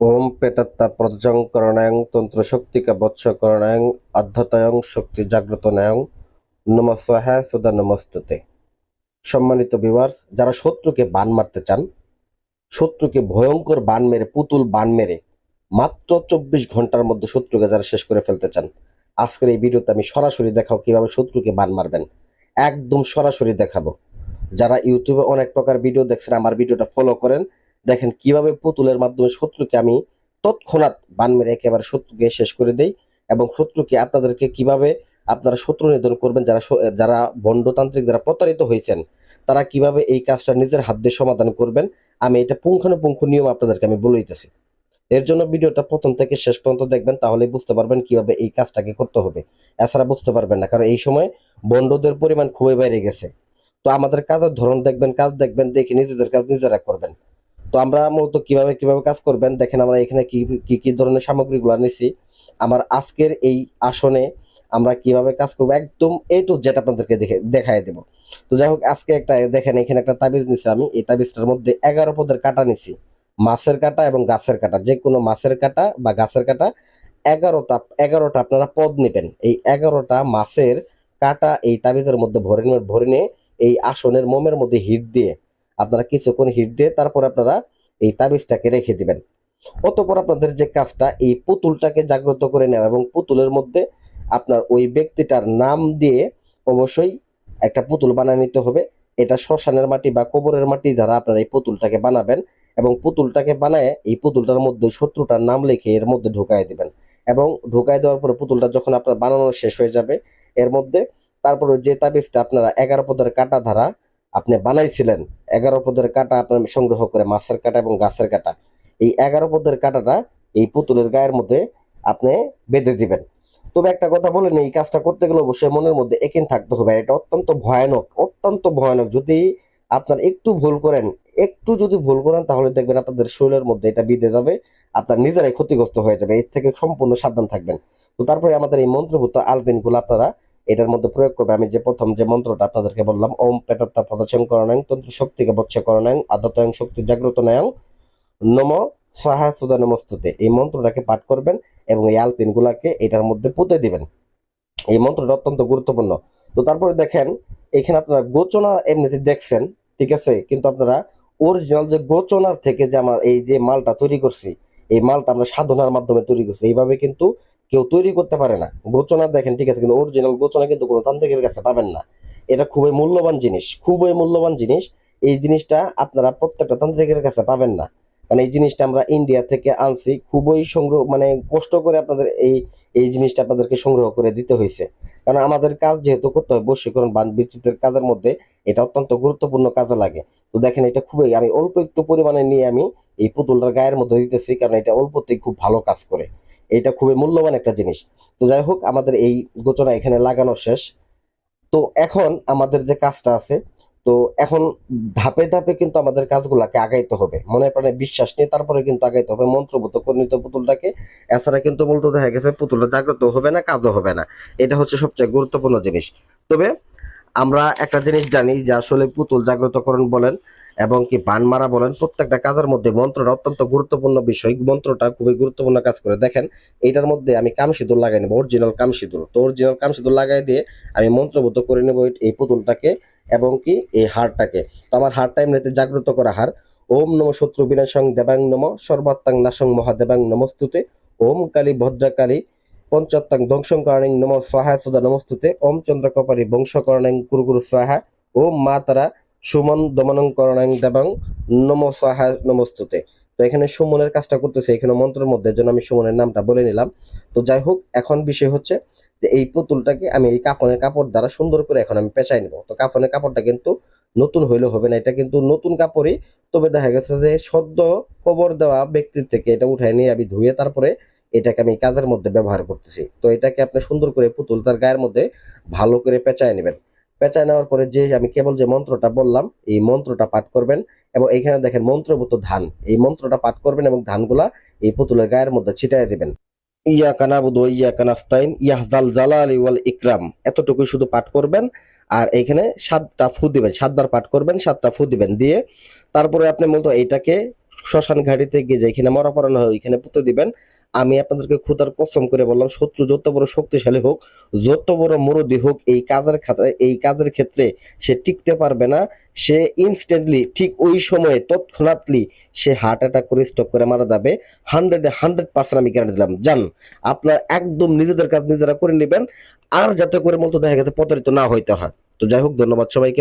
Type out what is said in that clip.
ওম প্রেতাত্মা শক্তিকা বৎস করণায়ং অধ্যতয়ং শক্তি জাগ্রত নায়ং নম সহা সুদা নমস্তুতে। সম্মানিত ভিউয়ার্স যারা শত্রুকে বান মারতে চান, শত্রুকে ভয়ঙ্কর বান মেরে, পুতুল বান মেরে, মাত্র চব্বিশ ঘণ্টার মধ্যে শত্রুকে যারা শেষ করে ফেলতে চান, আজকের এই ভিডিওতে আমি সরাসরি দেখাও কীভাবে শত্রুকে বান মারবেন। একদম সরাসরি দেখাবো। যারা ইউটিউবে অনেক প্রকার ভিডিও দেখছেন, আমার ভিডিওটা ফলো করেন দেখেন কীভাবে পুতুলের মাধ্যমে শত্রুকে আমি তৎক্ষণাৎ বান মেরে একেবারে শত্রুকে শেষ করে দেই এবং শত্রুকে আপনাদেরকে কীভাবে আপনারা শত্রু নিধন করবেন, যারা যারা বন্ডতান্ত্রিক, যারা প্রতারিত হয়েছেন, তারা কীভাবে এই কাজটা নিজের হাত দিয়ে সমাধান করবেন, আমি এটা পুঙ্খানুপুঙ্খ নিয়ম আপনাদেরকে আমি বলে দিতেছি। এর জন্য ভিডিওটা প্রথম থেকে শেষ পর্যন্ত দেখবেন, তাহলে বুঝতে পারবেন কীভাবে এই কাজটাকে করতে হবে। এছাড়া বুঝতে পারবেন না, কারণ এই সময় বন্ডদের পরিমাণ খুবই বেড়ে গেছে। তো আমাদের কাজের ধরন দেখবেন, কাজ দেখবেন, দেখে নিজেদের কাজ নিজেরা করবেন। তো আমরা মূলত কীভাবে কীভাবে কাজ করবেন? দেখেন আমরা এখানে কি কি কি ধরনের সামগ্রীগুলো নিছি। আমার আজকের এই আসনে আমরা কীভাবে কাজ করব একদম এ টু জেড আপনাদেরকে দেখে দেখাই দেব। তো যাই হোক, আজকে একটা, দেখেন এখানে একটা তাবিজ নিছি আমি। এই তাবিজটার মধ্যে এগারো পদের কাটা নিছি। মাছের কাটা এবং গাছের কাটা। যে কোনো মাছের কাটা বা গাছের কাটা, এগারোটা এগারোটা আপনারা পদ নেবেন। এই এগারোটা মাছের কাটা এই তাবিজের মধ্যে ভরে ভরে নিয়ে এই আসনের মোমের মধ্যে হিট দিয়ে আপনারা কিছুক্ষণ হিট দিয়ে তারপর আপনারা এই তাবিজটাকে রেখে দিবেন। অতপর আপনাদের যে কাজটা, এই পুতুলটাকে জাগ্রত করে নেওয়া এবং পুতুলের মধ্যে আপনার ওই ব্যক্তিটার নাম দিয়ে অবশ্যই একটা পুতুল বানিয়ে নিতে হবে। এটা শ্মশানের মাটি বা কবরের মাটি দ্বারা আপনারা এই পুতুলটাকে বানাবেন এবং পুতুলটাকে বানায় এই পুতুলটার মধ্যে শত্রুটার নাম লিখে এর মধ্যে ঢুকাই দিবেন এবং ঢুকাই দেওয়ার পরে পুতুলটা যখন আপনার বানানো শেষ হয়ে যাবে, এর মধ্যে তারপরে যে তাবিজটা আপনারা এগারো পদের কাটা ধারা আপনি বানাইছিলেন এগারো পদের কাটা আপনার সংগ্রহ করে মাছের কাটা এবং গাছের কাটা। এই এগারো পদের কাটাটা এই পুতুলের গায়ের মধ্যে আপনি বেঁধে দিবেন। তবে একটা কথা বলেন এই কাজটা করতে গেলে অবশ্যই মনের মধ্যে একিন থাকতে হবে। এটা অত্যন্ত ভয়ানক অত্যন্ত ভয়ানক। যদি আপনার একটু ভুল করেন, একটু যদি ভুল করেন, তাহলে দেখবেন আপনাদের শরীরের মধ্যে এটা বিঁধে যাবে, আপনার নিজেরাই ক্ষতিগ্রস্ত হয়ে যাবে। এর থেকে সম্পূর্ণ সাবধান থাকবেন। তো তারপরে আমাদের এই মন্ত্রভূত আলপিনগুলো আপনারা এটার মধ্যে প্রয়োগ করবে। আমি যে প্রথম যে মন্ত্রটা আপনাদেরকে বললাম, ওম পেতাত্তা পদচং করণাং তন্ত্র শক্তিকে বচ্চ করণাং আদতয়ং শক্তি জাগ্রত নায়ং নম সাহা সুদা নমস্তুতে। এই মন্ত্রটাকে পাঠ করবেন এবং এই আলপিন গুলাকে এটার মধ্যে পুঁতে দিবেন। এই মন্ত্রটা অত্যন্ত গুরুত্বপূর্ণ। তো তারপরে দেখেন, এখানে আপনারা গোচনা এমনিতে দেখছেন, ঠিক আছে? কিন্তু আপনারা অরিজিনাল যে গোচনার থেকে যে আমার এই যে মালটা তৈরি করছি এই মালটা আমরা সাধনার মাধ্যমে তৈরি করছি। এইভাবে কিন্তু কেউ তৈরি করতে পারে না। গোচনা দেখেন, ঠিক আছে, কিন্তু অরিজিনাল গোচনা কিন্তু কোনো তান্ত্রিকের কাছে পাবেন না। এটা খুবই মূল্যবান জিনিস, খুবই মূল্যবান জিনিস। এই জিনিসটা আপনারা প্রত্যেকটা তান্ত্রিকের কাছে পাবেন না। কারণ এই জিনিসটা আমরা ইন্ডিয়া থেকে আনছি। খুবই সংগ্রহ মানে কষ্ট করে আপনাদের এই এই জিনিসটা আপনাদেরকে সংগ্রহ করে দিতে হয়েছে। কারণ আমাদের কাজ যেহেতু করতে হয় বশীকরণ, বান বিচ্ছিতের কাজের মধ্যে এটা অত্যন্ত গুরুত্বপূর্ণ কাজে লাগে। তো দেখেন এটা খুবই আমি অল্প একটু পরিমাণে নিয়ে আমি এই পুতুলটার গায়ের মধ্যে দিতেছি কারণ এটা অল্পতেই খুব ভালো কাজ করে। এটা খুবই মূল্যবান একটা জিনিস। তো যাই হোক, আমাদের এই গোচনা এখানে লাগানো শেষ। তো এখন আমাদের যে কাজটা আছে তো এখন ধাপে ধাপে কিন্তু আমাদের কাজগুলাকে আগাইতে হবে। মনে প্রাণে বিশ্বাস নিয়ে তারপরে কিন্তু আগাইতে হবে। মন্ত্রভূত কর্ণিত পুতুলটাকে, এছাড়া কিন্তু বলতে দেখা গেছে পুতুলটা জাগ্রত হবে না, কাজও হবে না। এটা হচ্ছে সবচেয়ে গুরুত্বপূর্ণ জিনিস। তবে আমরা একটা জিনিস জানি যে আসলে পুতুল জাগ্রতকরণ বলেন এবং কি বান মারা বলেন, প্রত্যেকটা কাজের মধ্যে মন্ত্রটা অত্যন্ত গুরুত্বপূর্ণ বিষয়। মন্ত্রটা খুবই গুরুত্বপূর্ণ কাজ করে। দেখেন এইটার মধ্যে আমি কাম সিঁদুর লাগাই নেব অরিজিনাল কাম সিঁদুর। তো অরিজিনাল কাম সিঁদুর লাগাই দিয়ে আমি মন্ত্রবদ্ধ করে নেব এই পুতুলটাকে। এবং কি এই হারটাকে। তো আমার হাড়টা এমনিতে জাগ্রত করা হার। ওম নম শত্রু বিনাশং দেবাং নম সর্বাত্তাং নাশং মহাদেবাং নমস্তুতে। ওম কালী ভদ্রাকালী পঞ্চাত্তাং ধ্বংসং করণিং নম সহায় সদা নমস্তুতে। ওম চন্দ্রকপালী বংশকরণিং কুরু সহায় ওম মা তারা সুমন দমনং করণাং দেবাং নম সহায় নমস্তুতে। তো এখানে সুমনের কাজটা করতেছে, এখানে মন্ত্রের মধ্যে যেন আমি সুমনের নামটা বলে নিলাম। তো যাই হোক, এখন বিষয় হচ্ছে যে এই পুতুলটাকে আমি এই কাপড়ের কাপড় দ্বারা সুন্দর করে এখন আমি পেঁচাই নিব। তো কাপড়ের কাপড়টা কিন্তু নতুন হইলে হবে না, এটা কিন্তু নতুন কাপড়ই। তবে দেখা গেছে যে সদ্য কবর দেওয়া ব্যক্তির থেকে এটা উঠাই নিয়ে আমি ধুয়ে তারপরে এটাকে আমি কাজের মধ্যে ব্যবহার করতেছি। তো এটাকে আপনি সুন্দর করে পুতুল তার গায়ের মধ্যে ভালো করে পেঁচায় নেবেন। পেঁচায় নেওয়ার পরে যে আমি কেবল যে মন্ত্রটা বললাম, এই মন্ত্রটা পাঠ করবেন এবং এখানে দেখেন মন্ত্রভূত ধান। এই মন্ত্রটা পাঠ করবেন এবং ধানগুলা এই পুতুলের গায়ের মধ্যে ছিটাই দিবেন। ইয়া কানাবুদু ইয়া কানাস্তাইন ইয়াহ জাল জালালি ইকরাম। এতটুকু শুধু পাঠ করবেন আর এখানে সাতটা ফু দিবেন, সাতবার পাঠ করবেন, সাতটা ফু দিবেন। দিয়ে তারপরে আপনি মূলত এইটাকে শ্মশান ঘাটিতে গিয়ে যেখানে মরা পড়ানো হয়, ওইখানে পুঁতে দিবেন। আমি আপনাদেরকে খুদার কসম করে বললাম, শত্রু যত বড় শক্তিশালী হোক, যত বড় মুরদি হোক, এই কাজের খাতে, এই কাজের ক্ষেত্রে সে টিকতে পারবে না। সে ইনস্ট্যান্টলি ঠিক ওই সময়ে তৎক্ষণাৎলি সে হার্ট অ্যাটাক করে স্টক করে মারা যাবে। হান্ড্রেডে হান্ড্রেড পার্সেন্ট আমি গ্যারান্টি দিলাম। জান, আপনার একদম নিজেদের কাজ নিজেরা করে নেবেন, আর যাতে করে মতো দেখা গেছে প্রতারিত না হইতে হয়। তো যাই হোক, ধন্যবাদ সবাইকে।